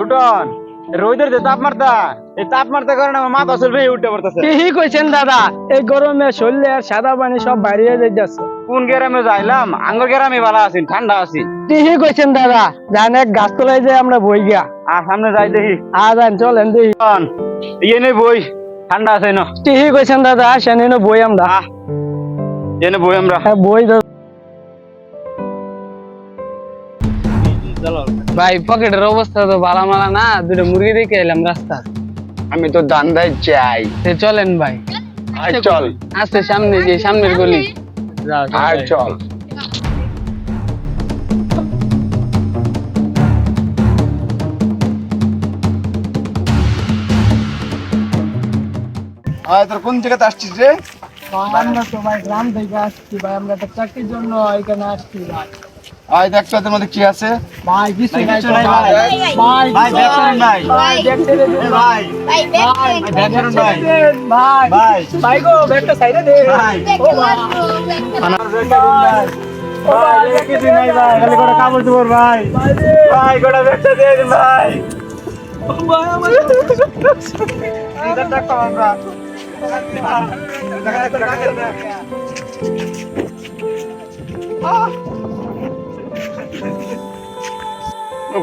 Two-tone রোদের যে তাপ মারতা এই তাপ মারতে কারণে আমার মাথা উঠতে পারতেছে। ঠিকই কইছেন দাদা এই গরমে শরীরে আর সাদা পানি সব বাইরে যাইতেছে। কোন গ্রামে যাইলাম? আঙ্গুর গ্রামে ভালো আছি ঠান্ডা আছি। ঠিকই কইছেন দাদা জান এক গাছ তলায় যে আমরা বই গিয়া। আর সামনে যাই দেখি। আর যান চলেন দেখি। টুটন, ইয়ে নেই বই ঠান্ডা আছে না ঠিকই কইছেন দাদা এনে বই আমরা। এনে বই আমরা। হ্যাঁ বই দাদা। ভাই পকেটের অবস্থা তো ভালো মালা না দুটো মুরগি দেখে এলাম রাস্তা। আমি তো দান্দাই চাই চলেন ভাই। চল। আস্তে সামনে যে সামনের গলি। আয় চল। তোর কোন জায়গাতে আসছিস রে? আমরা তো ভাই গ্রাম থেকে আসছি ভাই আমরা একটা চাকরির জন্য এখানে আসছি ভাই। আয় দেখ তো মধ্যে কি আছে? ভাই কিছু ভাই, নাই ভাই। ভাই। ভাই নাই। ভাই? ভাই দেখতে দে ভাই ভাই। ভাই। ভাই। ভাই। ভাই। ভাই গো ব্যাগটা সাইডে দে। ভাই। ও ভাই ভাই কিছু নাই ভাই। খালি কটা কাপড় চোপড় ভাই। ভাই দিয়ে দিন ভাই। ও ভাই আমার। এটা দেখো আমরা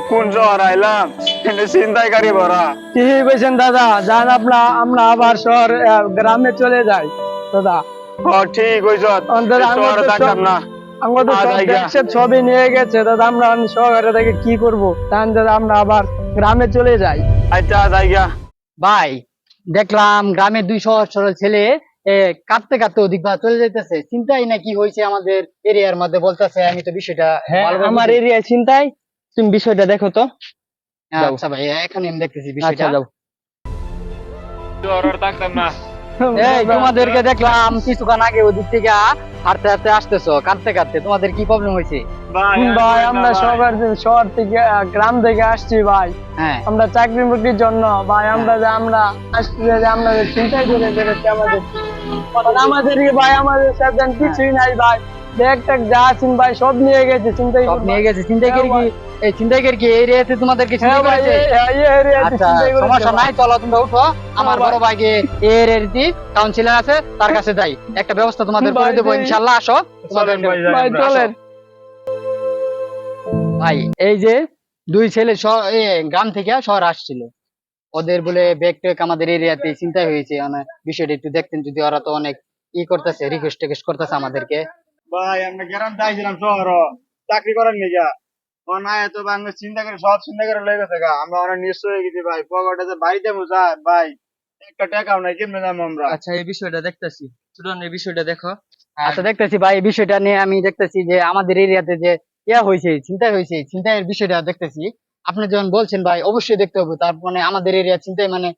কোন শহর আইলাম চিন্তাই গাড়ি ভরা ঠিক কইছেন দাদা? যান আপনা আমরা আবার শহর গ্রামে চলে যাই দাদা। ও ঠিক হইছ। শহরে থাকতাম না আমরা। তো সব ছবি নিয়ে গেছে দাদা। আমরা এখন শহরে থেকে কি করব? দাদা আমরা আবার গ্রামে চলে যাই। আচ্ছা ভাই দেখলাম গ্রামের দুই সহজ সরল ছেলে এ, কাঁদতে কাঁদতে অধিক বা চলে যাইতেছে। চিন্তাই না কি হয়েছে আমাদের এরিয়ার মধ্যে বলতেছে আমি তো বিষয়টা হ্যাঁ আমার এরিয়ায় চিন্তায় তুমি বিষয়টা দেখো তো। আচ্ছা ভাই এখন আমি দেখতেছি বিষয়টা। আচ্ছা যাও। শহরে থাকতাম না। এই তোমাদেরকে দেখলাম কিছুক্ষণ আগে ওদিক থেকে হাঁটতে হাঁটতে আসতেছো। কাঁদতে কাঁদতে তোমাদের কি প্রবলেম হয়েছে? ভাই আমরা শহর শহর থেকে গ্রাম থেকে আসছি ভাই। হ্যাঁ। আমরা চাকরি বাকরির জন্য ভাই আমরা যে আমরা আসছি যে আমরা যে চিন্তাই করে বেরোচ্ছি আমাদের। আমাদের ভাই আমাদের সাথে কিছুই নাই ভাই। ব্যাগ ট্যাগ যা আছেন ভাই সব নিয়ে গেছে চিন্তাই সব নিয়ে গেছে চিন্তাই করে কি? এই চিন্তাই করে কি? এরিয়াতে তোমাদেরকে করেছে? এই- এই area তে আচ্ছা সমস্যা নাই চলো তোমরা উঠো। আমার বড় ভাইকে এর এরিতি কাউন্সিলর আছে তার কাছে যাই। একটা ব্যবস্থা তোমাদের করে ভাই, দেবো আসো। তোমাদের ভাই, ভাই আমরা। চলেন। ভাই এই যে দুই ছেলে গ্রাম থেকে শহর আসছিল। ওদের বলে ব্যাগ ট্যাগ আমাদের এরিয়াতে চিন্তাই হয়েছে। মানে বিষয়টা একটু দেখতেন যদি ওরা তো অনেক ই করতেছে রিকোয়েস্ট টেকোয়েস্ট করতেছে আমাদেরকে। ভাই আমরা গ্রাম চাইছিলাম শহর। চাকরি করার নিগা অনায় তো বাংলা চিন্তা করে সব চিন্তা করে লয়ে গেছে গা। আমরা অনেক নিশ্চয় হয়ে গেছি ভাই। পকেটে যে বাড়িতে ভাই একটা টাকাও নাই কেমনে যাব আমরা? আচ্ছা এই বিষয়টা দেখতেছি। চলুন এই বিষয়টা দেখো। আচ্ছা দেখতেছি ভাই এই বিষয়টা নিয়ে আমি দেখতেছি যে আমাদের এরিয়াতে যে ইয়া হয়েছে চিন্তাই হয়েছে চিন্তায়ের বিষয়টা দেখতেছি। আপনি যখন বলছেন ভাই অবশ্যই দেখতে হবে। তার মানে আমাদের এরিয়া চিন্তায় মানে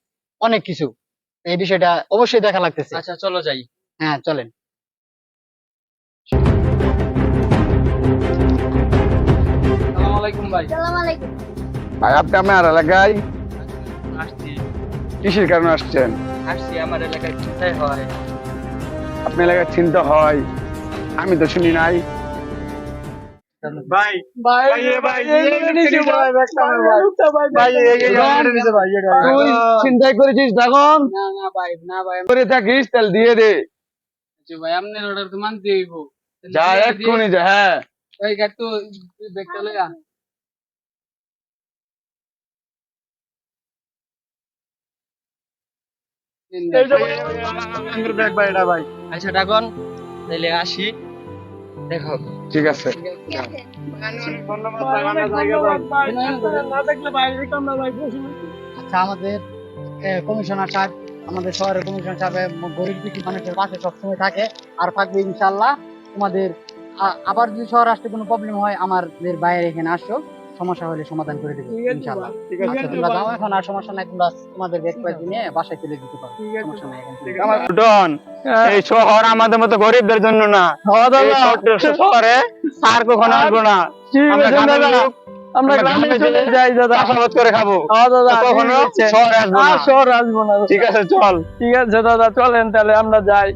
অনেক কিছু। এই বিষয়টা অবশ্যই দেখা লাগতেছে। আচ্ছা চলো যাই। হ্যাঁ চলেন। আলাইকুম ভাই। আসসালামু আলাইকুম। ভাই আপনি আপনার এলাকায় আসছি। কিসের কারণে আসছেন? আসছি আমার এলাকায় চিন্তাই হয়। আপনি এলাকায় চিন্তা হয়? আমি তো শুনি নাই। ভাই ভাই ভাই, চিন্তাই করেছিস তখন না না ভাই না ভাই করে থাকিস তাহলে দিয়ে দে। আচ্ছা ভাই আপনার অর্ডার তো মানতে হইব। যা এক্ষুনি যা হ্যাঁ। ওই গাড়ি তো ব্যাগটা লইয়া আচ্ছা ডাকন তাইলে আসি দেখো ঠিক আছে। আচ্ছা আমাদের কমিশনার সাহেব আমাদের শহরের কমিশনার সাহেব গরিব দুঃখী মানুষের পাশে সবসময় থাকে। আর থাকবে ইনশাল্লাহ তোমাদের আবার যদি শহর আসতে কোনো প্রবলেম হয় আমাদের বাইরে এখানে আসো। সমস্যা হলে সমাধান করে দেবে ইনশাল্লাহ আচ্ছা তোমরা যাও এখন আর সমস্যা নাই তোমরা তোমাদের ব্যাগ প্যাক নিয়ে বাসায় চলে যেতে পারো। সমস্যা নাই এখন। ডন এই শহর আমাদের মতো গরিবদের জন্য না। শহরে আর কখনো আসব না। আমরা গ্রামে চলে যাই দাদা। চাষাবাদ করে খাব। হ্যাঁ দাদা কখনো শহরে আসব না। আর আসব না ঠিক আছে চল। ঠিক আছে দাদা চলেন তাহলে আমরা যাই।